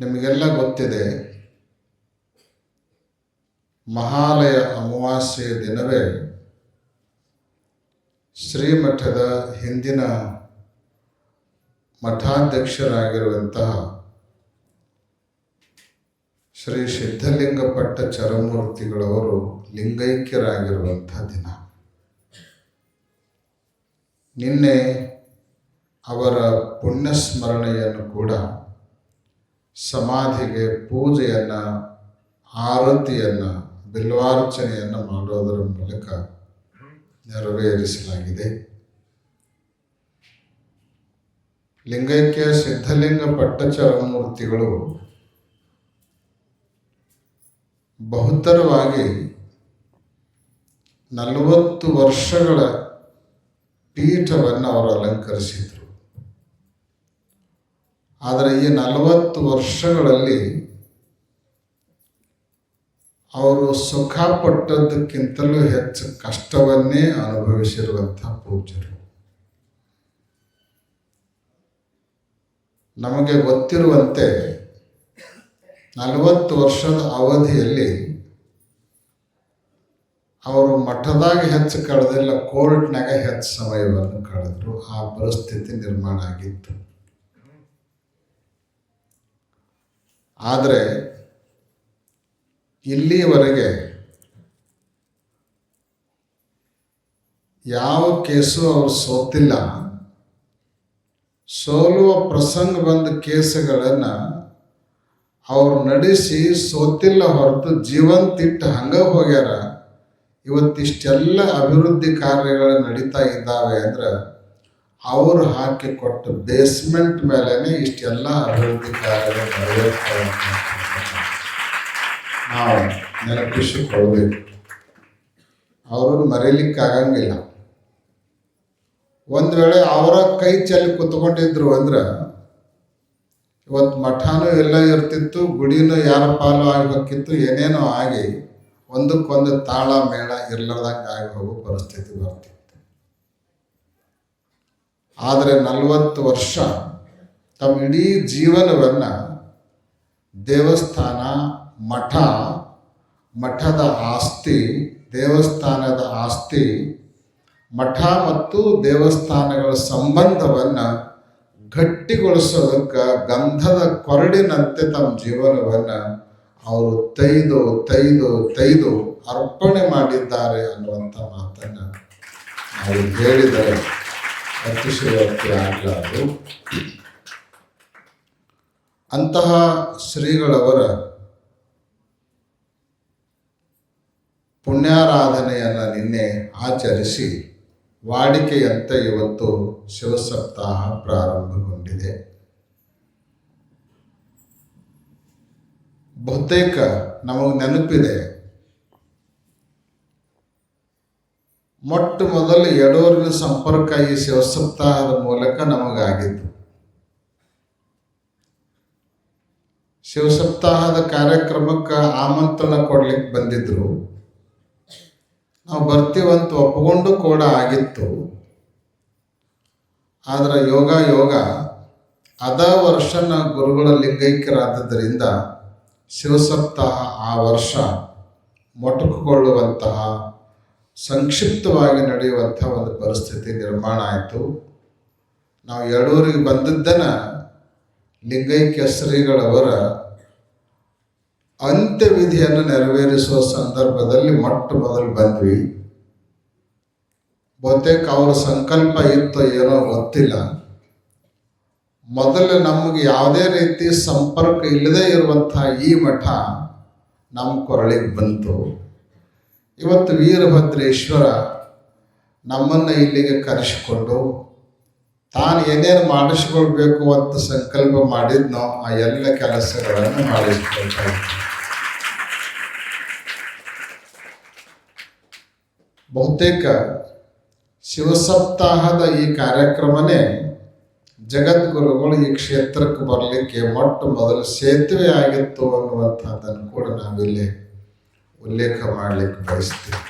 ನಿಮಗೆಲ್ಲ ಗೊತ್ತಿದೆ, ಮಹಾಲಯ ಅಮಾವಾಸ್ಯೆಯ ದಿನವೇ ಶ್ರೀಮಠದ ಹಿಂದಿನ ಮಠಾಧ್ಯಕ್ಷರಾಗಿರುವಂತಹ ಶ್ರೀ ಸಿದ್ಧಲಿಂಗಪಟ್ಟ ಚರಮೂರ್ತಿಗಳವರು ಲಿಂಗೈಕ್ಯರಾಗಿರುವಂಥ ದಿನ. ನಿನ್ನೆ ಅವರ ಪುಣ್ಯಸ್ಮರಣೆಯನ್ನು ಕೂಡ ಸಮಾಧಿಗೆ ಪೂಜೆಯನ್ನು, ಆರತಿಯನ್ನು, ಬಿಲ್ವಾರ್ಚನೆಯನ್ನು ಮಾಡೋದರ ಮೂಲಕ ನೆರವೇರಿಸಲಾಗಿದೆ. ಲಿಂಗೈಕ್ಯ, ಸಿದ್ಧಲಿಂಗ, ಪಟ್ಟಚರಮೂರ್ತಿಗಳು ಬಹುತರವಾಗಿ ನಲವತ್ತು ವರ್ಷಗಳ ಪೀಠವನ್ನು ಅವರು ಅಲಂಕರಿಸಿದರು. ಆದರೆ ಈ ನಲವತ್ತು ವರ್ಷಗಳಲ್ಲಿ ಅವರು ಸುಖ ಪಟ್ಟದ್ದಕ್ಕಿಂತಲೂ ಹೆಚ್ಚು ಕಷ್ಟವನ್ನೇ ಅನುಭವಿಸಿರುವಂಥ ಪೂಜ್ಯರು. ನಮಗೆ ಗೊತ್ತಿರುವಂತೆ ನಲವತ್ತು ವರ್ಷದ ಅವಧಿಯಲ್ಲಿ ಅವರು ಮಠದಾಗ ಹೆಚ್ಚು ಕಳೆದಿಲ್ಲ ಕೋರ್ಟ್ನಾಗ ಹೆಚ್ಚು ಸಮಯವನ್ನು ಕಳೆದ್ರು. ಆ ಪರಿಸ್ಥಿತಿ ನಿರ್ಮಾಣ ಆಗಿತ್ತು. ಆದರೆ ಇಲ್ಲಿವರೆಗೆ ಯಾವ ಕೇಸು ಅವರು ಸೋತಿಲ್ಲ, ಸೋಲುವ ಪ್ರಸಂಗ ಬಂದ ಕೇಸುಗಳನ್ನು ಅವ್ರು ನಡೆಸಿ ಸೋತಿಲ್ಲ ಹೊರತು ಜೀವಂತಿಟ್ಟು ಹಂಗೆ ಹೋಗ್ಯಾರ. ಇವತ್ತಿಷ್ಟೆಲ್ಲ ಅಭಿವೃದ್ಧಿ ಕಾರ್ಯಗಳು ನಡೀತಾ ಇದ್ದಾವೆ ಅಂದ್ರೆ ಅವರು ಹಾಕಿಕೊಟ್ಟ ಬೇಸ್ಮೆಂಟ್ ಮೇಲೇ ಇಷ್ಟೆಲ್ಲ ಅಭಿವೃದ್ಧಿ ಕಾರ್ಯಗಳು ನಡೆಯುತ್ತವೆ ನಾವು ನೆನಪಿಸಿಕೊಳ್ಬೇಕು ಅವರನ್ನು ಮರೀಲಿಕ್ಕಾಗಂಗಿಲ್ಲ ಒಂದು ವೇಳೆ ಅವರ ಕೈ ಚೆಲ್ಲಿ ಕುತ್ಕೊಂಡಿದ್ರು ಅಂದ್ರೆ ಇವತ್ತು ಮಠನೂ ಎಲ್ಲ ಇರ್ತಿತ್ತು, ಗುಡಿನೂ ಯಾರ ಪಾಲು ಆಗಬೇಕಿತ್ತು ಏನೇನೋ ಆಗಿ ಒಂದಕ್ಕೊಂದು ತಾಳ ಮೇಳ ಇರ್ಲಾರ್ದಂಗೆ ಆಗಿ ಹೋಗೋ ಪರಿಸ್ಥಿತಿ ಬರ್ತಿತ್ತು. ಆದರೆ ನಲವತ್ತು ವರ್ಷ ತಮ್ಮ ಇಡೀ ಜೀವನವನ್ನು ದೇವಸ್ಥಾನ, ಮಠ, ಮಠದ ಆಸ್ತಿ, ದೇವಸ್ಥಾನದ ಆಸ್ತಿ, ಮಠ ಮತ್ತು ದೇವಸ್ಥಾನಗಳ ಸಂಬಂಧವನ್ನು ಗಟ್ಟಿಗೊಳಿಸೋದಕ್ಕೆ ಗಂಧದ ಕೊರಡಿನಂತೆ ತಮ್ಮ ಜೀವನವನ್ನು ಅವರು ತೈದು ತೈದು ತೈದು ಅರ್ಪಣೆ ಮಾಡಿದ್ದಾರೆ ಅನ್ನುವಂಥ ಮಾತನ್ನು ಅವರು ಹೇಳಿದರೆ ಅತಿಶಯೋಕ್ತಿ ಆಗಲಾರದು ಅಂತಹ ಶ್ರೀಗಳವರ ಪುಣ್ಯಾರಾಧನೆಯನ್ನು ನಿನ್ನೆ ಆಚರಿಸಿ ವಾಡಿಕೆಯಂತೆ ಇವತ್ತು ಶಿವಸಪ್ತಾಹ ಪ್ರಾರಂಭಗೊಂಡಿದೆ. ಬಹುತೇಕ ನಮಗೆ ನೆನಪಿದೆ ಮೊಟ್ಟ ಮೊದಲು ಎಡೋರಿನ ಸಂಪರ್ಕ ಈ ಶಿವಸಪ್ತಾಹದ ಮೂಲಕ ನಮಗಾಗಿತ್ತು. ಶಿವಸಪ್ತಾಹದ ಕಾರ್ಯಕ್ರಮಕ್ಕೆ ಆಮಂತ್ರಣ ಕೊಡ್ಲಿಕ್ಕೆ ಬಂದಿದ್ರು. ನಾವು ಬರ್ತೀವಂತ ಒಪ್ಪಿಕೊಂಡು ಕೂಡ ಆಗಿತ್ತು. ಆದರೆ ಯೋಗ ಯೋಗ ಅದ ವರ್ಷನ ಗುರುಗಳ ಲಿಂಗೈಕ್ಯರಾದದ್ದರಿಂದ ಶಿವಸಪ್ತಾಹ ಆ ವರ್ಷ ಮೊಟಕುಗೊಳ್ಳುವಂತಹ ಸಂಕ್ಷಿಪ್ತವಾಗಿ ನಡೆಯುವಂಥ ಒಂದು ಪರಿಸ್ಥಿತಿ ನಿರ್ಮಾಣ ಆಯಿತು. ನಾವು ಎರಡೂರಿಗೆ ಬಂದದ್ದನ್ನು ಲಿಂಗೈಕ್ಯ ಶ್ರೀಗಳವರ ಅಂತ್ಯವಿಧಿಯನ್ನು ನೆರವೇರಿಸುವ ಸಂದರ್ಭದಲ್ಲಿ ಮೊಟ್ಟ ಮೊದಲು ಬಂದ್ವಿ. ಬಹುತೇಕ ಅವರ ಸಂಕಲ್ಪ ಇತ್ತು ಏನೋ ಗೊತ್ತಿಲ್ಲ. ಮೊದಲು ನಮಗೆ ಯಾವುದೇ ರೀತಿ ಸಂಪರ್ಕ ಇಲ್ಲದೆ ಇರುವಂಥ ಈ ಮಠ ನಮ್ಮ ಕೊರಳಿಗೆ ಬಂತು. ಇವತ್ತು ವೀರಭದ್ರೇಶ್ವರ ನಮ್ಮನ್ನು ಇಲ್ಲಿಗೆ ಕರೆಸಿಕೊಂಡು ತಾನು ಏನೇನು ಮಾಡಿಸ್ಕೊಳ್ಬೇಕು ಅಂತ ಸಂಕಲ್ಪ ಮಾಡಿದ್ನೋ ಆ ಎಲ್ಲ ಕೆಲಸಗಳನ್ನು ಮಾಡಿಸ್ಕೊಳ್ತಾ ಬಹುತೇಕ ಶಿವಸಪ್ತಾಹದ ಈ ಕಾರ್ಯಕ್ರಮನೇ ಜಗದ್ಗುರುಗಳು ಈ ಕ್ಷೇತ್ರಕ್ಕೆ ಬರಲಿಕ್ಕೆ ಮೊಟ್ಟ ಮೊದಲು ಸೇತುವೆ ಆಗಿತ್ತು ಅನ್ನುವಂಥದ್ದನ್ನು ಕೂಡ ನಾವಿಲ್ಲಿ ಉಲ್ಲೇಖ ಮಾಡಲಿಕ್ಕೆ ಬಯಸ್ತೇನೆ